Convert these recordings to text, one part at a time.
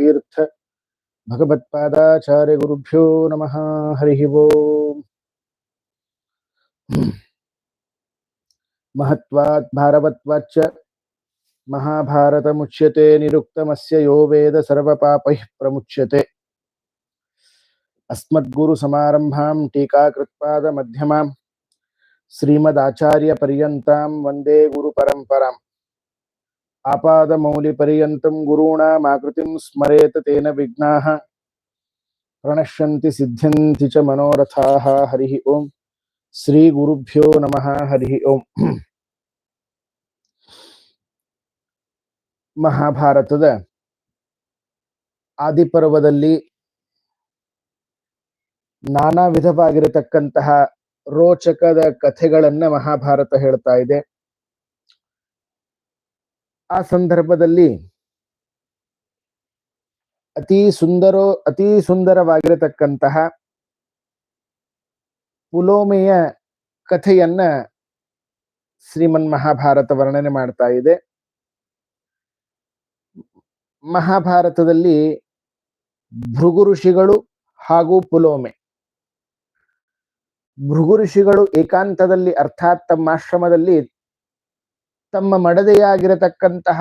तीर्थ। भगवत्पादाचार्य गुरुभ्यो नम। हरि वो। महत्वात् भारवत्वाच्च महाभारतमुच्यते। निरुक्तमस्य यो वेद सर्वपापैः प्रमुच्यते। अस्मद्गुरुसमारम्भां टीकाकृत्पादमध्यमां। श्रीमदाचार्यपर्यन्तां वंदे गुरुपरम्पराम्। ಆಪಾದ ಮೌಲಿ ಪರ್ಯಂತಂ ಗುರುಣಾಂ ಸ್ಮರೇತ ತೇನ ವಿಘ್ನಾಃ ಪ್ರಣಶ್ಯಂತಿ ಸಿದ್ಧ್ಯಂತಿ ಚ ಮನೋರಥಾಃ ಹರಿ ಓಂ ಶ್ರೀ ಗುರುಭ್ಯೋ ನಮಃ ಹರಿ ಓಂ ಮಹಾಭಾರತದ ಆದಿಪರ್ವದಲ್ಲಿ ನಾನಾ ವಿಧವಾಗಿರತಕ್ಕಂತಹ ರೋಚಕದ ಕಥೆಗಳನ್ನ ಮಹಾಭಾರತ ಹೇಳ್ತಾ ಇದೆ. ಆ ಸಂದರ್ಭದಲ್ಲಿ ಅತಿ ಸುಂದರೋ, ಅತಿ ಸುಂದರವಾಗಿರತಕ್ಕಂತಹ ಪುಲೋಮೆಯ ಕಥೆಯನ್ನ ಶ್ರೀಮನ್ ಮಹಾಭಾರತ ವರ್ಣನೆ ಮಾಡ್ತಾ ಇದೆ. ಮಹಾಭಾರತದಲ್ಲಿ ಭೃಗು ಋಷಿಗಳು ಹಾಗೂ ಪುಲೋಮೆ. ಭೃಗು ಋಷಿಗಳು ಏಕಾಂತದಲ್ಲಿ, ಅರ್ಥಾತ್ ತಮ್ಮ ಆಶ್ರಮದಲ್ಲಿ ತಮ್ಮ ಮಡದೆಯಾಗಿರತಕ್ಕಂತಹ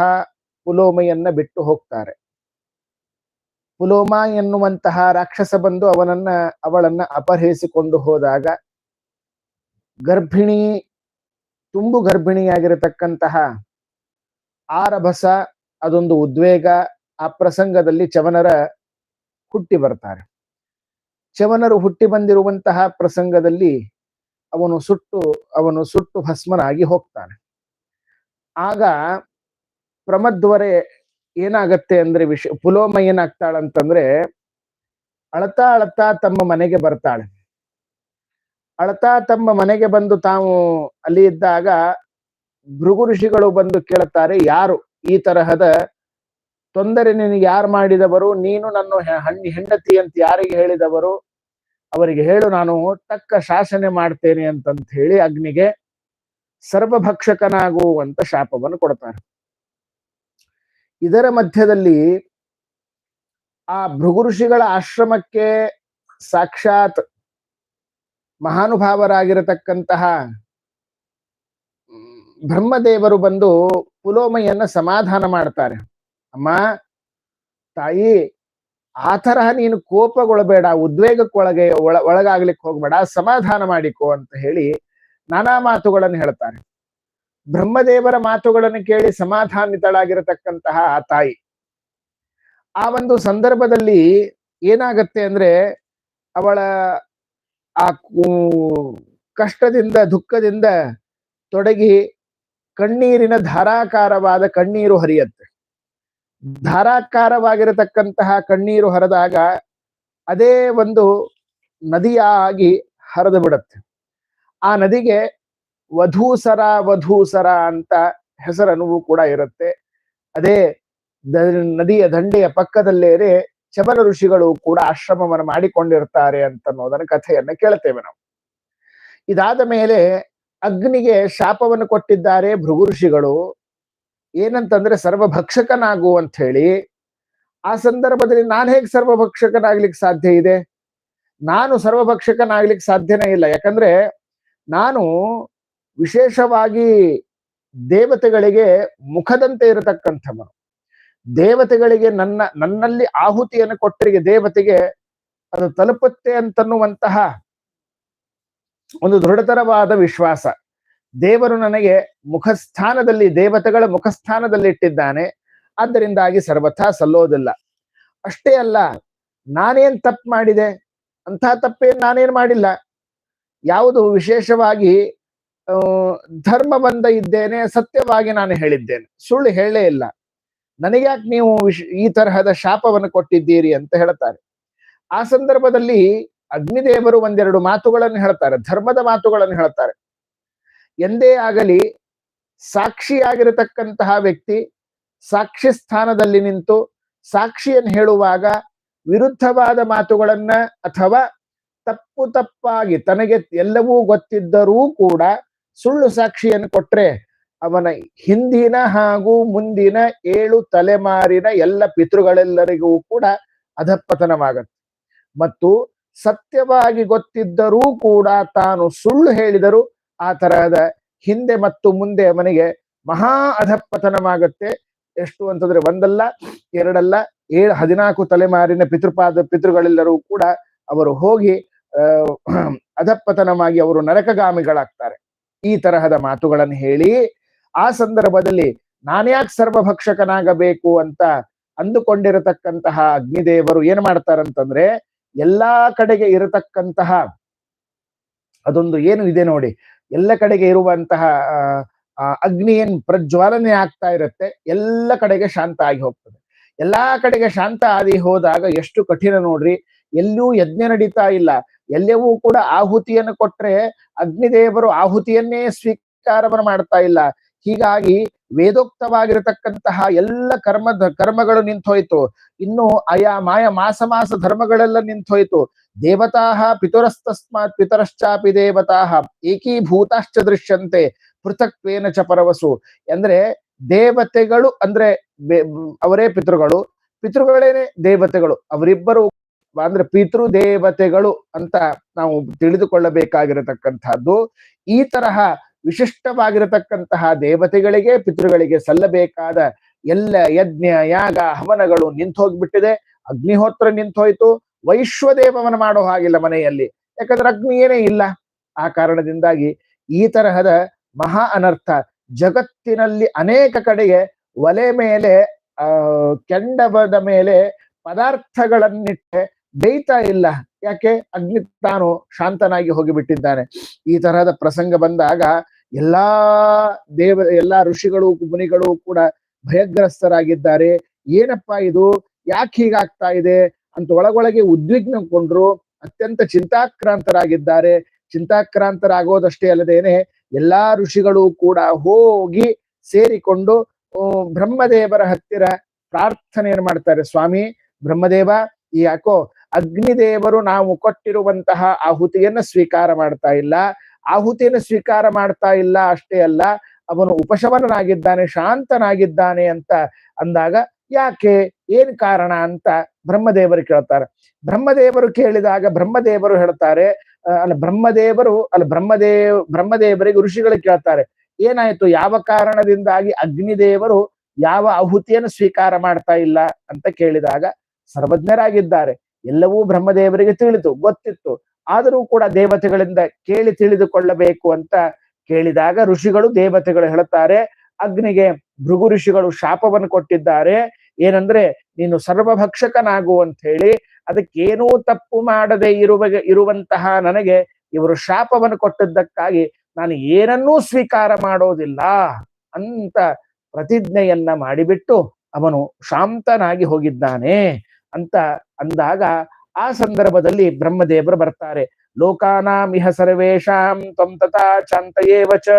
ಪುಲೋಮೆಯನ್ನ ಬಿಟ್ಟು ಹೋಗ್ತಾರೆ. ಪುಲೋಮ ಎನ್ನುವಂತಹ ರಾಕ್ಷಸ ಬಂದು ಅವನನ್ನ, ಅವಳನ್ನ ಅಪಹರಿಸಿಕೊಂಡು ಹೋದಾಗ ಗರ್ಭಿಣಿ, ತುಂಬು ಗರ್ಭಿಣಿಯಾಗಿರತಕ್ಕಂತಹ ಆರಭಸ, ಅದೊಂದು ಉದ್ವೇಗ, ಆ ಪ್ರಸಂಗದಲ್ಲಿ ಚವನರ ಹುಟ್ಟಿ ಬರ್ತಾರೆ. ಚವನರು ಹುಟ್ಟಿ ಬಂದಿರುವಂತಹ ಪ್ರಸಂಗದಲ್ಲಿ ಅವನು ಸುಟ್ಟು ಅವನು ಸುಟ್ಟು ಭಸ್ಮನಾಗಿ ಹೋಗ್ತಾನೆ. ಆಗ ಪ್ರಮದ್ವರೆ ಏನಾಗತ್ತೆ ಅಂದ್ರೆ ವಿಷ ಪುಲೋಮ ಏನಾಗ್ತಾಳಂತಂದ್ರೆ ಅಳತಾ ಅಳತಾ ತಮ್ಮ ಮನೆಗೆ ಬರ್ತಾಳೆ. ಅಳತಾ ತಮ್ಮ ಮನೆಗೆ ಬಂದು ತಾವು ಅಲ್ಲಿ ಇದ್ದಾಗ ಭೃಗು ಋಷಿಗಳು ಬಂದು ಕೇಳುತ್ತಾರೆ, ಯಾರು ಈ ತರಹದ ತೊಂದರೆ ನಿನಗೆ ಯಾರು ಮಾಡಿದವರು? ನೀನು ನನ್ನ ಹಣ್ಣಿ ಹೆಂಡತಿ ಅಂತ ಯಾರಿಗೆ ಹೇಳಿದವರು? ಅವರಿಗೆ ಹೇಳು, ನಾನು ತಕ್ಕ ಶಾಸನೆ ಮಾಡ್ತೇನೆ ಅಂತಂತ ಹೇಳಿ ಅಗ್ನಿಗೆ ಸರ್ವಭಕ್ಷಕನಾಗುವಂತ ಶಾಪವನ್ನು ಕೊಡ್ತಾರೆ ಇದರ ಮಧ್ಯದಲ್ಲಿ ಆ ಭೃಗು ಋಷಿಗಳ ಆಶ್ರಮಕ್ಕೆ ಸಾಕ್ಷಾತ್ ಮಹಾನುಭಾವರಾಗಿರತಕ್ಕಂತಹ ಬ್ರಹ್ಮದೇವರು ಬಂದು ಪುಲೋಮಯನ್ನ ಸಮಾಧಾನ ಮಾಡ್ತಾರೆ. ಅಮ್ಮ, ತಾಯಿ, ಆ ತರಹ ನೀನು ಕೋಪಗೊಳಬೇಡ ಉದ್ವೇಗಕ್ಕೊಳಗೆ ಒಳ, ಒಳಗಾಗ್ಲಿಕ್ಕೆ ಹೋಗ್ಬೇಡ, ಸಮಾಧಾನ ಮಾಡಿಕೋ ಅಂತ ಹೇಳಿ ನಾನಾ ಮಾತುಗಳನ್ನು ಹೇಳ್ತಾರೆ ಬ್ರಹ್ಮದೇವರ ಮಾತುಗಳನ್ನು ಕೇಳಿ ಸಮಾಧಾನಿತಳಾಗಿರತಕ್ಕಂತಹ ಆ ತಾಯಿ. ಆ ಒಂದು ಸಂದರ್ಭದಲ್ಲಿ ಏನಾಗತ್ತೆ ಅಂದ್ರೆ ಅವಳ ಆ ಕಷ್ಟದಿಂದ, ದುಃಖದಿಂದ ತೊಡಗಿ ಕಣ್ಣೀರಿನ ಧಾರಾಕಾರವಾದ ಕಣ್ಣೀರು ಹರಿಯತ್ತೆ. ಧಾರಾಕಾರವಾಗಿರತಕ್ಕಂತಹ ಕಣ್ಣೀರು ಹರಿದಾಗ ಅದೇ ಒಂದು ನದಿಯಾಗಿ ಹರಿದು ಬಿಡತ್ತೆ. ಆ ನದಿಗೆ ವಧೂಸರ ವಧೂಸರ ಅಂತ ಹೆಸರನುವು ಕೂಡ ಇರುತ್ತೆ. ಅದೇ ನದಿಯ ದಂಡೆಯ ಪಕ್ಕದಲ್ಲೇನೆ ಚಬಲ ಋಷಿಗಳು ಕೂಡ ಆಶ್ರಮವನ್ನು ಮಾಡಿಕೊಂಡಿರ್ತಾರೆ ಅಂತ ಅನ್ನೋದನ್ನ ಕಥೆಯನ್ನ ಕೇಳ್ತೇವೆ ನಾವು. ಇದಾದ ಮೇಲೆ ಅಗ್ನಿಗೆ ಶಾಪವನ್ನು ಕೊಟ್ಟಿದ್ದಾರೆ ಭೃಗು ಋಷಿಗಳು. ಏನಂತಂದ್ರೆ ಸರ್ವಭಕ್ಷಕನಾಗು ಅಂತ ಹೇಳಿ ಆ ಸಂದರ್ಭದಲ್ಲಿ ನಾನು ಹೇಗೆ ಸರ್ವಭಕ್ಷಕನಾಗ್ಲಿಕ್ಕೆ ಸಾಧ್ಯ ಇದೆ? ನಾನು ಸರ್ವಭಕ್ಷಕನಾಗ್ಲಿಕ್ಕೆ ಸಾಧ್ಯನೇ ಇಲ್ಲ. ಯಾಕಂದ್ರೆ ನಾನು ವಿಶೇಷವಾಗಿ ದೇವತೆಗಳಿಗೆ ಮುಖದಂತೆ ಇರತಕ್ಕಂಥವನು. ದೇವತೆಗಳಿಗೆ ನನ್ನ, ನನ್ನಲ್ಲಿ ಆಹುತಿಯನ್ನು ಕೊಟ್ಟರಿಗೆ ದೇವತೆಗೆ ಅದು ತಲುಪುತ್ತೆ ಅಂತನ್ನುವಂತಹ ಒಂದು ದೃಢತರವಾದ ವಿಶ್ವಾಸ. ದೇವರು ನನಗೆ ಮುಖಸ್ಥಾನದಲ್ಲಿ, ದೇವತೆಗಳ ಮುಖಸ್ಥಾನದಲ್ಲಿ ಇಟ್ಟಿದ್ದಾನೆ. ಆದ್ದರಿಂದಾಗಿ ಸರ್ವಥಾ ಸಲ್ಲೋದಿಲ್ಲ. ಅಷ್ಟೇ ಅಲ್ಲ, ನಾನೇನ್ ತಪ್ಪು ಮಾಡಿದೆ? ಅಂಥ ತಪ್ಪೇನ್ ನಾನೇನ್ ಮಾಡಿಲ್ಲ. ಯಾವುದು ವಿಶೇಷವಾಗಿ ಧರ್ಮಬಂಧ ಇದ್ದೇನೆ, ಸತ್ಯವಾಗಿ ನಾನು ಹೇಳಿದ್ದೇನೆ. ಸುಳ್ಳು ಹೇಳೇ ಇಲ್ಲ. ನನಗ್ಯಾಕೆ ನೀವು ಈ ತರಹದ ಶಾಪವನ್ನು ಕೊಟ್ಟಿದ್ದೀರಿ ಅಂತ ಹೇಳ್ತಾರೆ. ಆ ಸಂದರ್ಭದಲ್ಲಿ ಅಗ್ನಿದೇವರು ಒಂದೆರಡು ಮಾತುಗಳನ್ನು ಹೇಳ್ತಾರೆ, ಧರ್ಮದ ಮಾತುಗಳನ್ನು ಹೇಳ್ತಾರೆ. ಎಂದೇ ಆಗಲಿ, ಸಾಕ್ಷಿಯಾಗಿರತಕ್ಕಂತಹ ವ್ಯಕ್ತಿ ಸಾಕ್ಷಿ ಸ್ಥಾನದಲ್ಲಿ ನಿಂತು ಸಾಕ್ಷಿಯನ್ನು ಹೇಳುವಾಗ ವಿರುದ್ಧವಾದ ಮಾತುಗಳನ್ನ ಅಥವಾ ತಪ್ಪು ತಪ್ಪಾಗಿ ತನಗೆ ಎಲ್ಲವೂ ಗೊತ್ತಿದ್ದರೂ ಕೂಡ ಸುಳ್ಳು ಸಾಕ್ಷಿಯನ್ನು ಕೊಟ್ರೆ ಅವನ ಹಿಂದಿನ ಹಾಗೂ ಮುಂದಿನ ಏಳು ತಲೆಮಾರಿನ ಎಲ್ಲ ಪಿತೃಗಳೆಲ್ಲರಿಗೂ ಕೂಡ ಅಧಪತನವಾಗತ್ತೆ. ಮತ್ತು ಸತ್ಯವಾಗಿ ಗೊತ್ತಿದ್ದರೂ ಕೂಡ ತಾನು ಸುಳ್ಳು ಹೇಳಿದರೂ ಆ ತರಹದ ಹಿಂದೆ ಮತ್ತು ಮುಂದೆ ಅವನಿಗೆ ಮಹಾ ಅಧಪತನವಾಗತ್ತೆ. ಎಷ್ಟು ಅಂತಂದ್ರೆ ಒಂದಲ್ಲ, ಎರಡಲ್ಲ, ಏಳು, ಹದಿನಾಲ್ಕು ತಲೆಮಾರಿನ ಪಿತೃಪಾದ ಪಿತೃಗಳೆಲ್ಲರೂ ಕೂಡ ಅವರು ಹೋಗಿ ಅಧಪತನವಾಗಿ ಅವರು ನರಕಗಾಮಿಗಳಾಗ್ತಾರೆ. ಈ ತರಹದ ಮಾತುಗಳನ್ನು ಹೇಳಿ, ಆ ಸಂದರ್ಭದಲ್ಲಿ ನಾನ್ಯಾಕ್ ಸರ್ವಭಕ್ಷಕನಾಗಬೇಕು ಅಂತ ಅಂದುಕೊಂಡಿರತಕ್ಕಂತಹ ಅಗ್ನಿದೇವರು ಏನ್ ಮಾಡ್ತಾರಂತಂದ್ರೆ, ಎಲ್ಲಾ ಕಡೆಗೆ ಇರತಕ್ಕಂತಹ ಅದೊಂದು ಏನು ಇದೆ ನೋಡಿ, ಎಲ್ಲ ಕಡೆಗೆ ಇರುವಂತಹ ಅಗ್ನಿ ಏನ್ ಪ್ರಜ್ವಾಲನೆ ಆಗ್ತಾ ಇರುತ್ತೆ, ಎಲ್ಲ ಕಡೆಗೆ ಶಾಂತ ಆಗಿ ಹೋಗ್ತದೆ. ಎಲ್ಲಾ ಕಡೆಗೆ ಶಾಂತ ಆಗಿ ಹೋದಾಗ ಎಷ್ಟು ಕಠಿಣ ನೋಡ್ರಿ ಎಲ್ಲೂ ಯಜ್ಞ ನಡೀತಾ ಇಲ್ಲ. ಎಲ್ಲವೂ ಕೂಡ ಆಹುತಿಯನ್ನು ಕೊಟ್ರೆ ಅಗ್ನಿದೇವರು ಆಹುತಿಯನ್ನೇ ಸ್ವೀಕಾರವನ್ನು ಮಾಡ್ತಾ ಇಲ್ಲ. ಹೀಗಾಗಿ ವೇದೋಕ್ತವಾಗಿರತಕ್ಕಂತಹ ಎಲ್ಲ ಕರ್ಮದ ಕರ್ಮಗಳು ನಿಂತೋಯ್ತು. ಇನ್ನು ಆಯಾ ಮಾಯ ಮಾಸ ಮಾಸ ಧರ್ಮಗಳೆಲ್ಲ ನಿಂತೋಯ್ತು. ದೇವತಾ ಪಿತುರಸ್ತಸ್ಮಾತ್ ಪಿತರಶ್ಚಾಪಿ ದೇವತಾ ಏಕೀಭೂತಾಶ್ಚ ದೃಶ್ಯಂತೆ ಪೃಥಕ್ವೇನ ಚ ಪರವಸು. ಅಂದ್ರೆ ದೇವತೆಗಳು ಅಂದ್ರೆ ಅವರೇ ಪಿತೃಗಳು. ಪಿತೃಗಳೇನೆ ದೇವತೆಗಳು. ಅವರಿಬ್ಬರು ಅಂದ್ರೆ ಪಿತೃ ದೇವತೆಗಳು ಅಂತ ನಾವು ತಿಳಿದುಕೊಳ್ಳಬೇಕಾಗಿರತಕ್ಕಂಥದ್ದು. ಈ ತರಹ ವಿಶಿಷ್ಟವಾಗಿರತಕ್ಕಂತಹ ದೇವತೆಗಳಿಗೆ, ಪಿತೃಗಳಿಗೆ ಸಲ್ಲಬೇಕಾದ ಎಲ್ಲ ಯಜ್ಞ, ಯಾಗ, ಹವನಗಳು ನಿಂತೋಗ್ಬಿಟ್ಟಿದೆ. ಅಗ್ನಿಹೋತ್ರ ನಿಂತೋಯ್ತು. ವೈಶ್ವದೇವವನ ಮಾಡೋ ಹಾಗಿಲ್ಲ ಮನೆಯಲ್ಲಿ. ಯಾಕಂದ್ರೆ ಅಗ್ನಿ ಏನೇ ಇಲ್ಲ. ಆ ಕಾರಣದಿಂದಾಗಿ ಈ ತರಹದ ಮಹಾ ಅನರ್ಥ ಜಗತ್ತಿನಲ್ಲಿ ಅನೇಕ ಕಡೆಗೆ ಒಲೆ ಮೇಲೆ, ಆ ಕೆಂಡಬದ ಮೇಲೆ ಪದಾರ್ಥಗಳನ್ನಿಟ್ಟೆ ಬೇಯ್ತಾ ಇಲ್ಲ. ಯಾಕೆ? ಅಗ್ನಿ ತಾನು ಶಾಂತನಾಗಿ ಹೋಗಿಬಿಟ್ಟಿದ್ದಾನೆ. ಈ ತರಹದ ಪ್ರಸಂಗ ಬಂದಾಗ ಎಲ್ಲಾ ದೇವ, ಎಲ್ಲಾ ಋಷಿಗಳು, ಮುನಿಗಳು ಕೂಡ ಭಯಗ್ರಸ್ತರಾಗಿದ್ದಾರೆ. ಏನಪ್ಪಾ ಇದು? ಯಾಕೆ ಹೀಗಾಗ್ತಾ ಇದೆ? ಅಂತ ಒಳಗೊಳಗೆ ಉದ್ವಿಗ್ನಗೊಂಡ್ರು ಅತ್ಯಂತ ಚಿಂತಾಕ್ರಾಂತರಾಗಿದ್ದಾರೆ. ಚಿಂತಾಕ್ರಾಂತರಾಗೋದಷ್ಟೇ ಅಲ್ಲದೇನೆ ಎಲ್ಲಾ ಋಷಿಗಳು ಕೂಡ ಹೋಗಿ ಸೇರಿಕೊಂಡು ಬ್ರಹ್ಮದೇವರ ಹತ್ತಿರ ಪ್ರಾರ್ಥನೆಯನ್ನು ಮಾಡ್ತಾರೆ ಸ್ವಾಮಿ. ಬ್ರಹ್ಮದೇವ ಯಾಕೋ ಅಗ್ನಿದೇವರು ನಾವು ಕೊಟ್ಟಿರುವಂತಹ ಆಹುತಿಯನ್ನ ಸ್ವೀಕಾರ ಮಾಡ್ತಾ ಇಲ್ಲ. ಆಹುತಿಯನ್ನು ಸ್ವೀಕಾರ ಮಾಡ್ತಾ ಇಲ್ಲ ಅಷ್ಟೇ ಅಲ್ಲ, ಅವನು ಉಪಶಮನನಾಗಿದ್ದಾನೆ, ಶಾಂತನಾಗಿದ್ದಾನೆ ಅಂತ ಅಂದಾಗ ಯಾಕೆ, ಏನ್ ಕಾರಣ ಅಂತ ಬ್ರಹ್ಮದೇವರು ಕೇಳ್ತಾರೆ. ಬ್ರಹ್ಮದೇವರು ಕೇಳಿದಾಗ ಬ್ರಹ್ಮದೇವರು ಹೇಳ್ತಾರೆ ಅಲ್ಲ ಬ್ರಹ್ಮದೇವರು, ಅಲ್ಲ ಬ್ರಹ್ಮದೇವ್ ಬ್ರಹ್ಮದೇವರಿಗೆ ಋಷಿಗಳು ಕೇಳ್ತಾರೆ, ಏನಾಯ್ತು, ಯಾವ ಕಾರಣದಿಂದಾಗಿ ಅಗ್ನಿದೇವರು ಯಾವ ಆಹುತಿಯನ್ನು ಸ್ವೀಕಾರ ಮಾಡ್ತಾ ಇಲ್ಲ ಅಂತ ಕೇಳಿದಾಗ ಸರ್ವಜ್ಞರಾಗಿದ್ದಾರೆ. ಎಲ್ಲವೂ ಬ್ರಹ್ಮದೇವರಿಗೆ ತಿಳಿದು ಗೊತ್ತಿತ್ತು. ಆದರೂ ಕೂಡ ದೇವತೆಗಳಿಂದ ಕೇಳಿ ತಿಳಿದುಕೊಳ್ಳಬೇಕು ಅಂತ ಕೇಳಿದಾಗ ಋಷಿಗಳು ದೇವತೆಗಳು ಹೇಳುತ್ತಾರೆ, ಅಗ್ನಿಗೆ ಭೃಗು ಋಷಿಗಳು ಶಾಪವನ್ನು ಕೊಟ್ಟಿದ್ದಾರೆ. ಏನಂದ್ರೆ, ನೀನು ಸರ್ವಭಕ್ಷಕನಾಗು ಅಂತ ಹೇಳಿ ಅದಕ್ಕೇನೂ ತಪ್ಪು ಮಾಡದೆ ಇರುವ ಇರುವಂತಹ ನನಗೆ ಇವರು ಶಾಪವನ್ನು ಕೊಟ್ಟಿದ್ದಕ್ಕಾಗಿ ನಾನು ಏನನ್ನೂ ಸ್ವೀಕಾರ ಮಾಡೋದಿಲ್ಲ ಅಂತ ಪ್ರತಿಜ್ಞೆಯನ್ನ ಮಾಡಿಬಿಟ್ಟು ಅವನು ಶಾಂತನಾಗಿ ಹೋಗಿದ್ದಾನೆ. ಅಂತ ಅಂದಾಗ ಆ ಸಂದರ್ಭದಲ್ಲಿ ಬ್ರಹ್ಮದೇವರು ಬರ್ತಾರೆ. ಲೋಕಾನಾಮಿಹ ಸರ್ವೇಶಾಂ ತ್ವಂ ತಥಾ ಚಾಂತಯೇವ ಚ.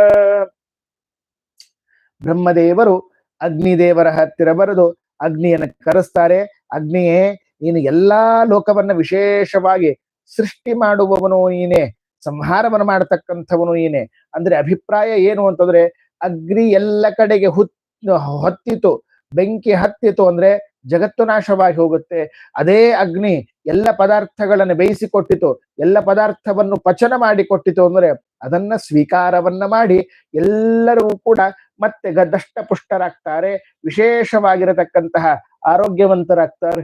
ಬ್ರಹ್ಮದೇವರು ಅಗ್ನಿದೇವರ ಹತ್ತಿರ ಬರೆದು ಅಗ್ನಿಯನ್ನು ಕರೆಸ್ತಾರೆ. ಅಗ್ನಿಯೇ, ನೀನು ಎಲ್ಲಾ ಲೋಕವನ್ನ ವಿಶೇಷವಾಗಿ ಸೃಷ್ಟಿ ಮಾಡುವವನು ನೀನೆ, ಸಂಹಾರವನ್ನು ಮಾಡತಕ್ಕಂಥವನು ನೀನೆ. ಅಂದ್ರೆ ಅಭಿಪ್ರಾಯ ಏನು ಅಂತಂದ್ರೆ, ಅಗ್ನಿ ಎಲ್ಲ ಕಡೆಗೆ ಹುತ್, ಹೊತ್ತಿತು, ಬೆಂಕಿ ಹತ್ತಿತು ಅಂದ್ರೆ ಜಗತ್ತು ನಾಶವಾಗಿ ಹೋಗುತ್ತೆ. ಅದೇ ಅಗ್ನಿ ಎಲ್ಲ ಪದಾರ್ಥಗಳನ್ನು ಬೇಯಿಸಿಕೊಟ್ಟಿತು, ಎಲ್ಲ ಪದಾರ್ಥವನ್ನು ಪಚನ ಮಾಡಿಕೊಟ್ಟಿತು ಅಂದ್ರೆ ಅದನ್ನ ಸ್ವೀಕಾರವನ್ನ ಮಾಡಿ ಎಲ್ಲರೂ ಕೂಡ ಮತ್ತೆ ಗದಷ್ಟ ಪುಷ್ಟರಾಗ್ತಾರೆ ವಿಶೇಷವಾಗಿರತಕ್ಕಂತಹ ಆರೋಗ್ಯವಂತರಾಗ್ತಾರೆ.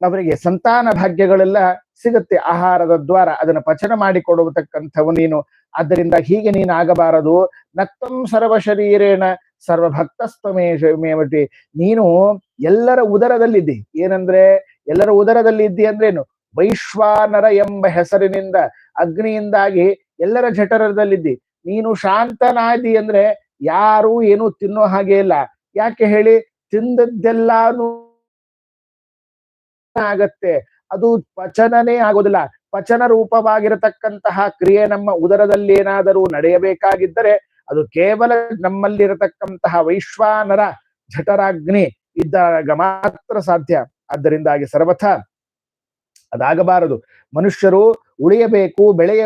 ಅವರಿಗೆ ಸಂತಾನ ಭಾಗ್ಯಗಳೆಲ್ಲ ಸಿಗುತ್ತೆ, ಆಹಾರದ ದ್ವಾರ ಅದನ್ನ ಪಚನ ಮಾಡಿಕೊಡುವತಕ್ಕಂಥವು ನೀನು. ಆದ್ದರಿಂದ ಹೀಗೆ ನೀನಾಗಬಾರದು. ನತ್ತಂ ಸರ್ವ ಶರೀರೇಣ ಸರ್ವ ಮೇಮಟಿ ನೀನು ಎಲ್ಲರ ಉದರದಲ್ಲಿದ್ದಿ. ಏನಂದ್ರೆ, ಎಲ್ಲರ ಉದರದಲ್ಲಿ ಇದ್ದಿ ಅಂದ್ರೇನು? ವೈಶ್ವಾನರ ಎಂಬ ಹೆಸರಿನಿಂದ, ಅಗ್ನಿಯಿಂದಾಗಿ ಎಲ್ಲರ ಜಠರದಲ್ಲಿದ್ದಿ. ನೀನು ಶಾಂತನಾದಿ ಅಂದ್ರೆ, ಯಾರು ಏನು ತಿನ್ನೋ ಹಾಗೆ ಇಲ್ಲ. ಯಾಕೆ ಹೇಳಿ? ತಿಂದದ್ದೆಲ್ಲಾನು ಆಗತ್ತೆ. ಅದು ಪಚನನೇ ಆಗೋದಿಲ್ಲ. ಪಚನ ರೂಪವಾಗಿರತಕ್ಕಂತಹ ಕ್ರಿಯೆ ನಮ್ಮ ಉದರದಲ್ಲಿ ಏನಾದರೂ ನಡೆಯಬೇಕಾಗಿದ್ದರೆ ಅದು ಕೇವಲ ನಮ್ಮಲ್ಲಿರತಕ್ಕಂತಹ ವೈಶ್ವಾನರ ಜಠರಾಗ್ನಿ ಇದ್ದಾಗ ಮಾತ್ರ ಸಾಧ್ಯ. ಆದ್ದರಿಂದಾಗಿ ಸರ್ವಥ ಅದಾಗಬಾರದು. ಮನುಷ್ಯರು ಉಳಿಯಬೇಕು ಬೆಳೆಯ